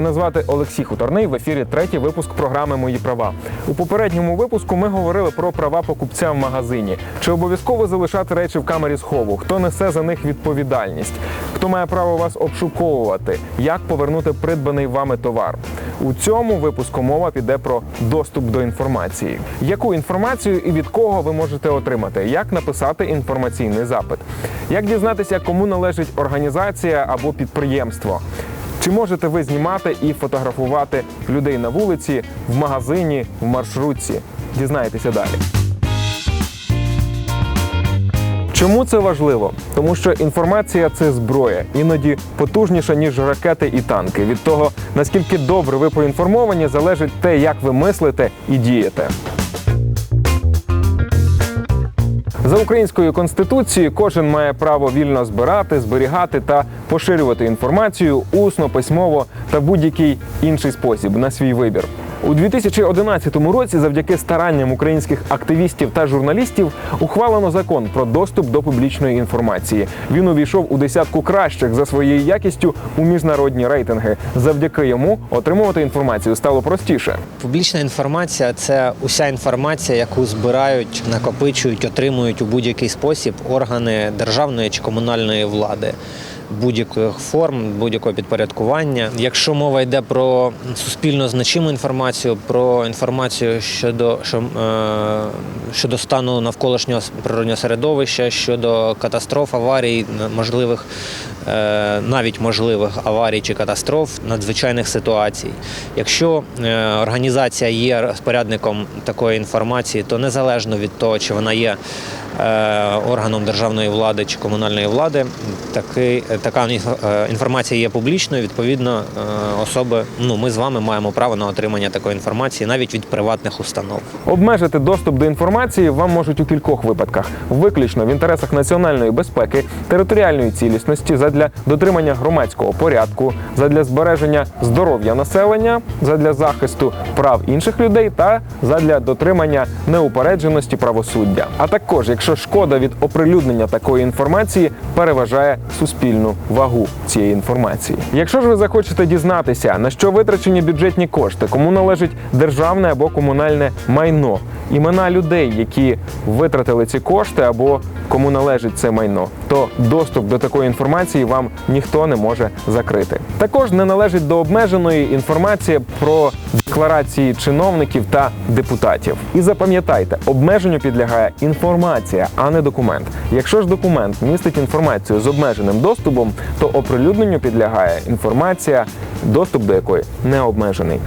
Мене звати Олексій Хуторний. В ефірі третій випуск програми Мої права. У попередньому випуску ми говорили про права покупця в магазині. Чи обов'язково залишати речі в камері схову? Хто несе за них відповідальність? Хто має право вас обшуковувати? Як повернути придбаний вами товар? У цьому випуску мова піде про доступ до інформації. Яку інформацію і від кого ви можете отримати? Як написати інформаційний запит? Як дізнатися, кому належить організація або підприємство? Чи можете ви знімати і фотографувати людей на вулиці, в магазині, в маршрутці? Дізнаєтеся далі. Чому це важливо? Тому що інформація це зброя, іноді потужніша ніж ракети і танки. Від того наскільки добре ви поінформовані, залежить те, як ви мислите і дієте. За українською конституцією кожен має право вільно збирати, зберігати та поширювати інформацію усно, письмово та будь-який інший спосіб на свій вибір. У 2011 році, завдяки старанням українських активістів та журналістів, ухвалено закон про доступ до публічної інформації. Він увійшов у десятку кращих за своєю якістю у міжнародні рейтинги. Завдяки йому отримувати інформацію стало простіше. Публічна інформація це уся інформація, яку збирають, накопичують, отримують у будь-який спосіб органи державної чи комунальної влади. Будь-яких форм, будь-якого підпорядкування. Якщо мова йде про суспільно значиму інформацію, про інформацію щодо що, е, щодо стану навколишнього природнього середовища, щодо катастроф, аварій, можливих е, навіть можливих аварій чи катастроф, надзвичайних ситуацій. Якщо е, організація є розпорядником такої інформації, то незалежно від того, чи вона є органом державної влади чи комунальної влади, такий, така е, інформація є публічною. Відповідно, е, особи, ну ми з вами маємо право на отримання такої інформації навіть від приватних установ. Обмежити доступ до інформації вам можуть у кількох випадках: виключно в інтересах національної безпеки, територіальної цілісності, задля дотримання громадського порядку, задля збереження здоров'я населення, задля захисту прав інших людей та задля дотримання неупередженості правосуддя. А також, якщо шкода від оприлюднення такої інформації переважає суспільну вагу цієї інформації. Якщо ж ви захочете дізнатися, на що витрачені бюджетні кошти, кому належить державне або комунальне майно, імена людей, які витратили ці кошти, або кому належить це майно, то доступ до такої інформації вам ніхто не може закрити. Також не належить до обмеженої інформація про декларації чиновників та депутатів. І запам'ятайте, обмеженню підлягає інформація, а не документ. Якщо ж документ містить інформацію з обмеженим доступом, то оприлюдненню підлягає інформація, доступ до якої не обмежений.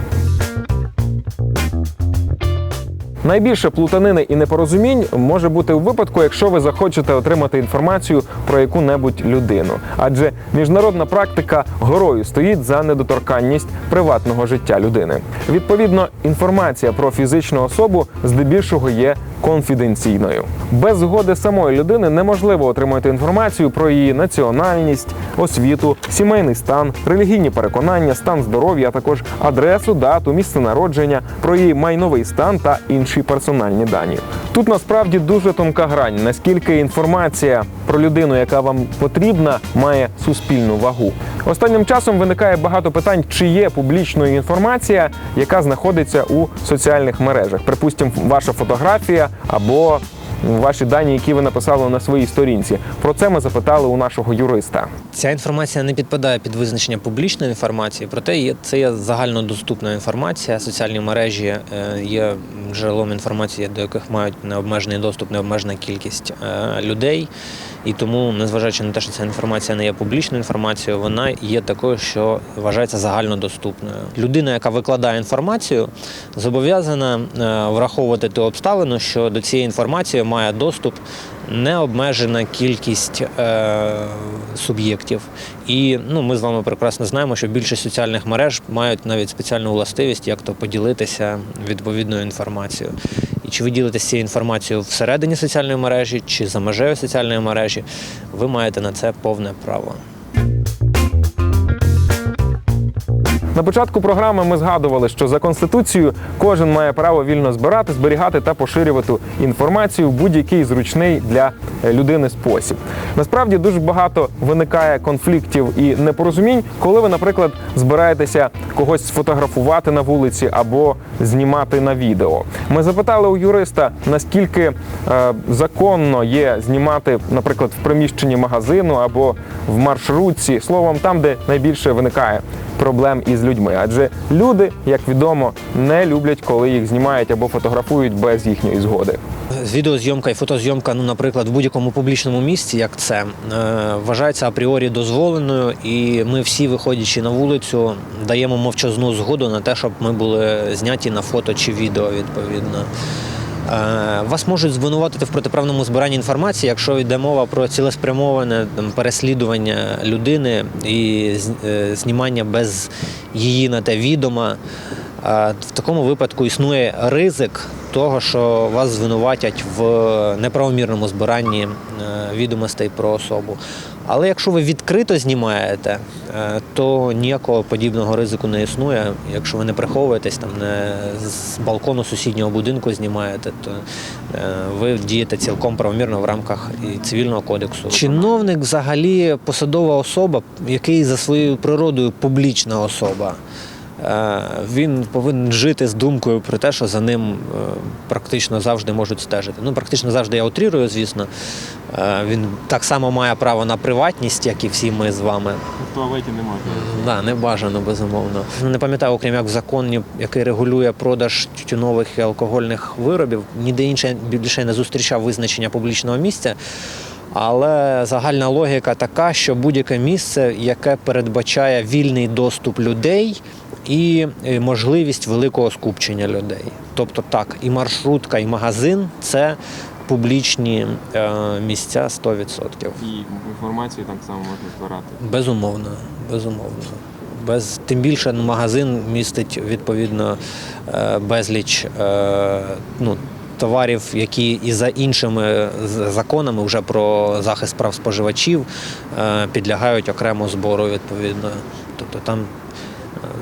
Найбільше плутанини і непорозумінь може бути у випадку, якщо ви захочете отримати інформацію про яку-небудь людину. Адже міжнародна практика горою стоїть за недоторканність приватного життя людини. Відповідно, інформація про фізичну особу здебільшого є конфіденційною. Без згоди самої людини неможливо отримати інформацію про її національність, освіту, сімейний стан, релігійні переконання, стан здоров'я, а також адресу, дату, місце народження, про її майновий стан та інші персональні дані. Тут насправді дуже тонка грань, наскільки інформація про людину, яка вам потрібна, має суспільну вагу. Останнім часом виникає багато питань, чи є публічною інформація, яка знаходиться у соціальних мережах. Припустимо, ваша фотографія або ваші дані, які ви написали на своїй сторінці. Про це ми запитали у нашого юриста. Ця інформація не підпадає під визначення публічної інформації, проте це є загальнодоступна інформація. Соціальні мережі е, є джерелом інформації, до яких мають необмежений доступ, необмежена кількість е, людей. І тому, незважаючи на те, що ця інформація не є публічною інформацією, вона є такою, що вважається загальнодоступною. Людина, яка викладає інформацію, зобов'язана е, враховувати ту обставину, що до цієї інформації має доступ необмежена кількість е, суб'єктів. І ну, ми з вами прекрасно знаємо, що більшість соціальних мереж мають навіть спеціальну властивість, як то поділитися відповідною інформацією. Чи ви ділитесь цією інформацією всередині соціальної мережі, чи за межею соціальної мережі, ви маєте на це повне право. На початку програми ми згадували, що за конституцією кожен має право вільно збирати, зберігати та поширювати інформацію в будь-який зручний для е, людини спосіб. Насправді дуже багато виникає конфліктів і непорозумінь, коли ви, наприклад, збираєтеся когось сфотографувати на вулиці або знімати на відео. Ми запитали у юриста, наскільки е, законно є знімати, наприклад, в приміщенні магазину або в маршрутці, словом, там, де найбільше виникає проблем із людьми. Адже люди, як відомо, не люблять, коли їх знімають або фотографують без їхньої згоди. Відеозйомка і фотозйомка, ну, наприклад, в будь-якому публічному місці, як це, е, вважається апріорі дозволеною, і ми всі, виходячи на вулицю, даємо мовчазну згоду на те, щоб ми були зняті на фото чи відео, відповідно. Е, Вас можуть звинуватити в протиправному збиранні інформації, якщо йде мова про цілеспрямоване там, переслідування людини і е, знімання без її на те відома. Е, В такому випадку існує ризик того, що вас звинуватять в неправомірному збиранні відомостей про особу. Але якщо ви відкрито знімаєте, е, то ніякого подібного ризику не існує. Якщо ви не приховуєтесь, там не з балкону сусіднього будинку знімаєте, то е, ви дієте цілком правомірно в рамках і цивільного кодексу. Чиновник взагалі посадова особа, який за своєю природою публічна особа. Е, Він повинен жити з думкою про те, що за ним е, практично завжди можуть стежити. Ну, практично завжди я утрірую, звісно. Е, Він так само має право на приватність, як і всі ми з вами. В туалеті не можна. Да, не бажано, безумовно. Не пам'ятаю, окрім як в законі, який регулює продаж тютюнових і алкогольних виробів, ніде інше більше не зустрічав визначення публічного місця. Але загальна логіка така, що будь-яке місце, яке передбачає вільний доступ людей і е, можливість великого скупчення людей. Тобто так, і маршрутка, і магазин це публічні е, місця 100%. І інформацію так само можна збирати. Безумовно, безумовно. Без, тим більше магазин містить відповідно е, безліч е, ну, товарів, які і за іншими законами вже про захист прав споживачів е, підлягають окремо збору відповідно. Тобто там е,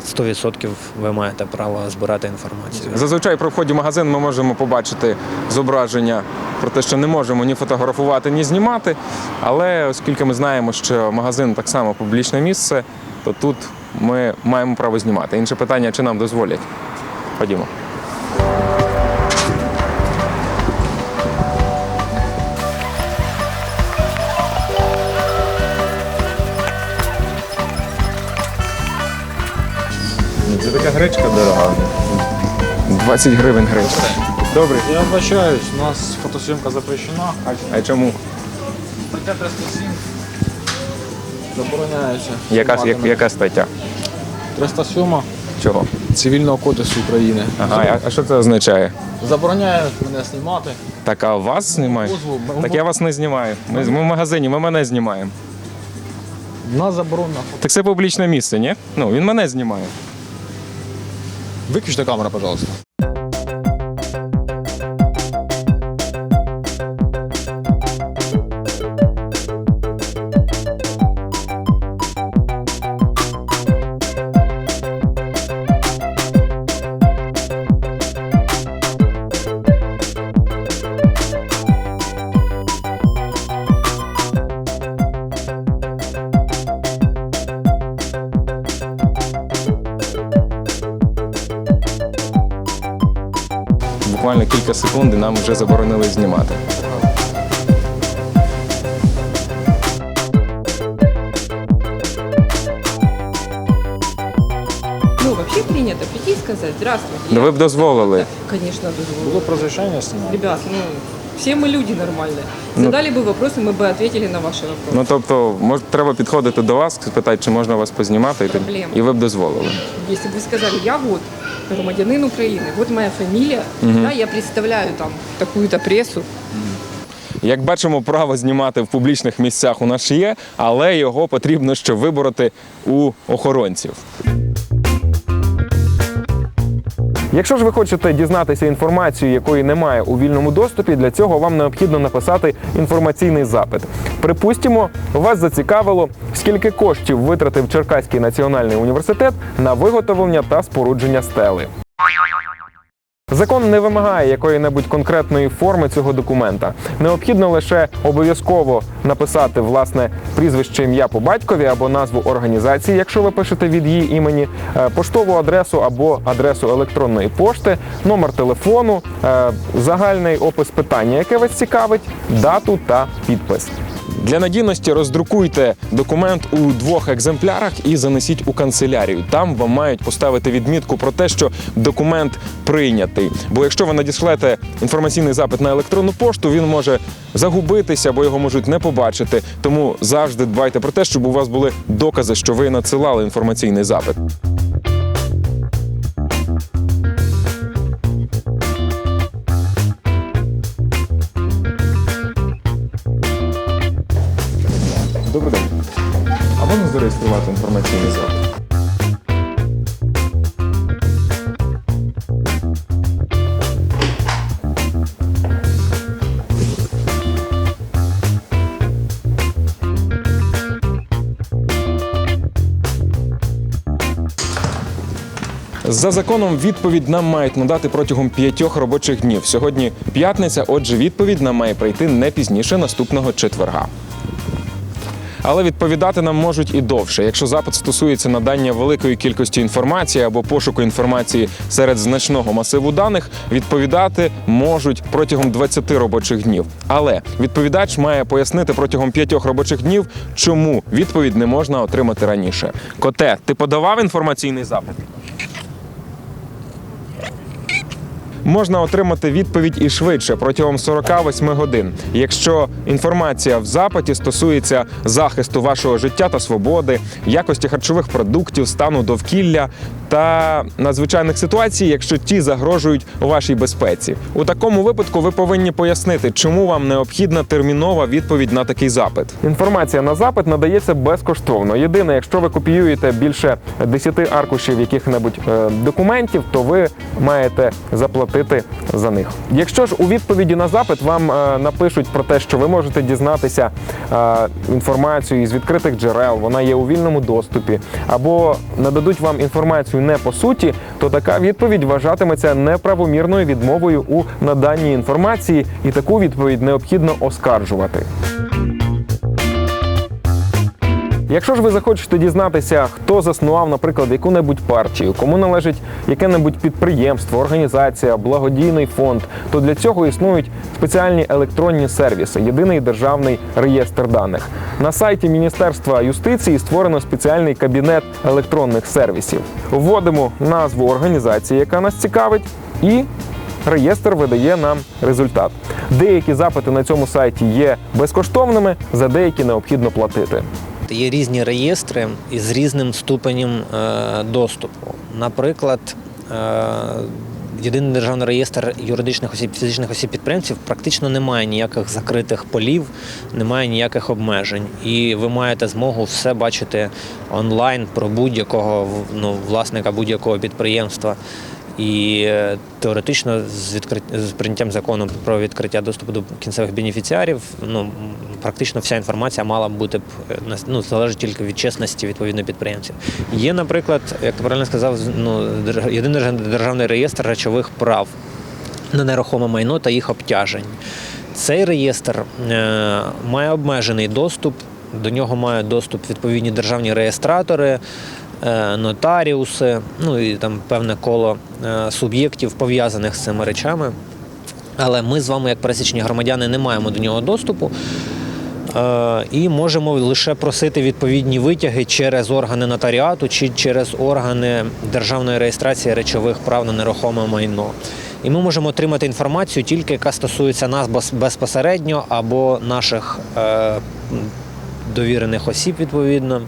100% ви маєте право збирати інформацію. Зазвичай при вході в магазин ми можемо побачити зображення про те, що не можемо ні фотографувати, ні знімати. Але оскільки ми знаємо, що магазин так само публічне місце, то тут ми маємо право знімати. Інше питання, чи нам дозволять. Ходімо. Гречка дорога. 20 гривень гречка. Добре. Я вибачаюсь, у нас фотосъемка запрещена. А чому? Стаття 307 забороняється. Яка, як, яка стаття? 307 Чого? Цивільного кодексу України. Ага, а- а що це означає? Забороняє мене знімати. Так, а вас знімають? Дозвол. Так я вас не знімаю. Ми, ми в магазині, ми мене знімаємо. У нас заборонено. Так це публічне місце, ні? Ну, він мене знімає. Виключте камеру, пожалуйста. Буквально кілька секунд і нам вже заборонили знімати. Ну, вообще принято прийти и сказать, здравствуйте. Ну Я- ви б дозволили. Конечно, дозволю. Було б розрішення знімати. Ребят, ну, все мы люди нормальные. Ну- Задали бы вопросы, мы бы ответили на ваши вопросы. Ну тобто, мож, треба підходити до вас, спитати, чи можна вас познімати, і, тоді- Проблема. і ви б дозволили. Если бы вы сказали, я вот громадянин України, от моя фамилия, да, я представляю там таку-то пресу. Як бачимо, право знімати в публічних місцях у нас є, але його потрібно ще вибороти у охоронців. Якщо ж ви хочете дізнатися інформацію, якої немає у вільному доступі, для цього вам необхідно написати інформаційний запит. Припустимо, вас зацікавило, скільки коштів витратив Черкаський національний університет на виготовлення та спорудження стели. Закон не вимагає якої-небудь конкретної форми цього документа. Необхідно лише обов'язково написати власне прізвище ім'я по батькові або назву організації, якщо ви пишете від її імені, е, поштову адресу або адресу електронної пошти, номер телефону, е, загальний опис питання, яке вас цікавить, дату та підпис. Для надійності роздрукуйте документ у двох екземплярах і занесіть у канцелярію. Там вам мають поставити відмітку про те, що документ прийнятий. Бо якщо ви надішлете інформаційний запит на електронну пошту, він може загубитися або його можуть не побачити. Тому завжди дбайте про те, щоб у вас були докази, що ви надсилали інформаційний запит. Добрий день. А можна зареєструвати інформаційний запит? За законом відповідь нам мають надати протягом п'ятьох робочих днів. Сьогодні п'ятниця, отже, відповідь нам має прийти не пізніше наступного четверга. Але відповідати нам можуть і довше. Якщо запит стосується надання великої кількості інформації або пошуку інформації серед значного масиву даних, відповідати можуть протягом 20 робочих днів. Але відповідач має пояснити протягом 5 робочих днів, чому відповідь не можна отримати раніше. Коте, ти подавав інформаційний запит? Можна отримати відповідь і швидше протягом 48 годин, якщо інформація в запиті стосується захисту вашого життя та свободи, якості харчових продуктів, стану довкілля та надзвичайних ситуацій, якщо ті загрожують вашій безпеці. У такому випадку ви повинні пояснити, чому вам необхідна термінова відповідь на такий запит. Інформація на запит надається безкоштовно. Єдине, якщо ви копіюєте більше 10 аркушів яких-небудь е, документів, то ви маєте заплатити за них. Якщо ж у відповіді на запит вам е, напишуть про те, що ви можете дізнатися е, інформацію із відкритих джерел, вона є у вільному доступі, або нададуть вам інформацію не по суті, то така відповідь вважатиметься неправомірною відмовою у наданні інформації, і таку відповідь необхідно оскаржувати. Якщо ж ви захочете дізнатися, хто заснував, наприклад, яку-небудь партію, кому належить яке-небудь підприємство, організація, благодійний фонд, то для цього існують спеціальні електронні сервіси, єдиний державний реєстр даних. На сайті Міністерства юстиції створено спеціальний кабінет електронних сервісів. Вводимо назву організації, яка нас цікавить, і реєстр видає нам результат. Деякі запити на цьому сайті є безкоштовними, за деякі необхідно платити. Є різні реєстри із різним ступенем е, доступу. Наприклад, е, єдиний державний реєстр юридичних осіб, фізичних осіб підприємців практично немає ніяких закритих полів, немає ніяких обмежень. І ви маєте змогу все бачити онлайн про будь-якого ну, власника будь-якого підприємства. І е, теоретично з, відкрит... з прийняттям закону про відкриття доступу до кінцевих бенефіціарів, ну практично вся інформація мала б бути е, ну, залежить тільки від чесності відповідно підприємців. Є, наприклад, як ти правильно сказав, ну, єдиний державний реєстр речових прав на нерухоме майно та їх обтяжень. Цей реєстр е, має обмежений доступ. До нього мають доступ відповідні державні реєстратори, нотаріуси, ну і там певне коло е, суб'єктів пов'язаних з цими речами. Але ми з вами, як пересічні громадяни, не маємо до нього доступу. Е, І можемо лише просити відповідні витяги через органи нотаріату чи через органи державної реєстрації речових прав на нерухоме майно. І ми можемо отримати інформацію тільки яка стосується нас безпосередньо або наших е, довірених осіб відповідно.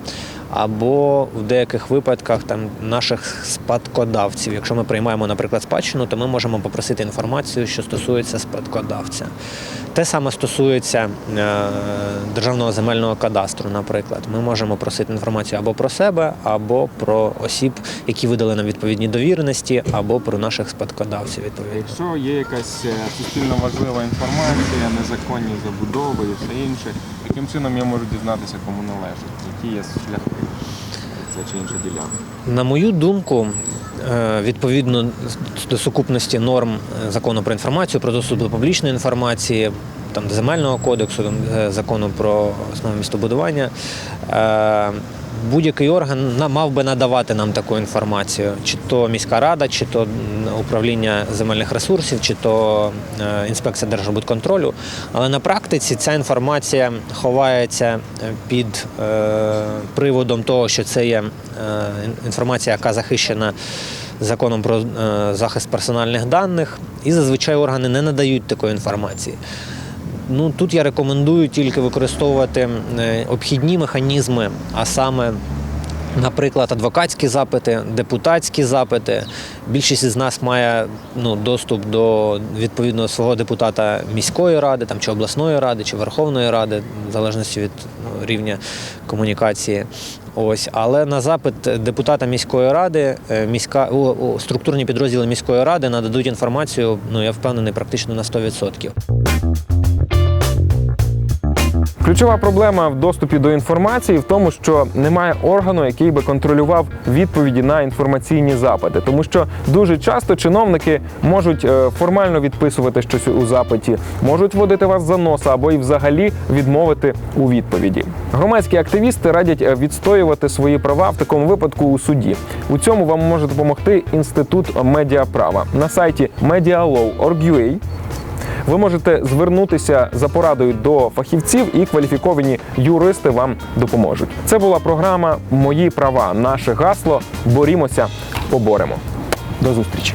Або в деяких випадках там наших спадкодавців. Якщо ми приймаємо, наприклад, спадщину, то ми можемо попросити інформацію, що стосується спадкодавця. Те саме стосується е, державного земельного кадастру, наприклад. Ми можемо просити інформацію або про себе, або про осіб, які видали нам відповідні довіреності, або про наших спадкодавців. Відповідно. Якщо є якась е, суспільно важлива інформація, незаконні забудови і все інше, яким чином я можу дізнатися, кому належить, які є шляхи це чи інша ділянка. На мою думку, е, відповідно до сукупності норм е, закону про інформацію, про доступ до публічної інформації, там земельного кодексу, е, закону про основи містобудування. Будь-який орган мав би надавати нам таку інформацію, чи то міська рада, чи то управління земельних ресурсів, чи то е, інспекція держбудконтролю. Але на практиці ця інформація ховається е, під е, приводом того, що це є інформація, яка захищена законом про захист персональних даних, і зазвичай органи не надають такої інформації. Ну тут я рекомендую тільки використовувати е, обхідні механізми, а саме. Наприклад, адвокатські запити, депутатські запити. Більшість із нас має ну, доступ до відповідного свого депутата міської ради, там, чи обласної ради, чи Верховної Ради, в залежності від ну, рівня комунікації. Ось, але на запит депутата міської ради, е, міська о, о, структурні підрозділи міської ради нададуть інформацію. Ну я впевнений, практично на 100%. Ключова проблема в доступі до інформації в тому, що немає органу, який би контролював відповіді на інформаційні запити, тому що дуже часто чиновники можуть е, формально відписувати щось у запиті, можуть водити вас за носа або і взагалі відмовити у відповіді. Громадські активісти радять е, відстоювати свої права в такому випадку у суді. У цьому вам може допомогти інститут медіаправа на сайті medialaw.org.ua ви можете звернутися за порадою до фахівців, і кваліфіковані юристи вам допоможуть. Це була програма Мої права. Наше гасло. Борімося, поборемо. До зустрічі.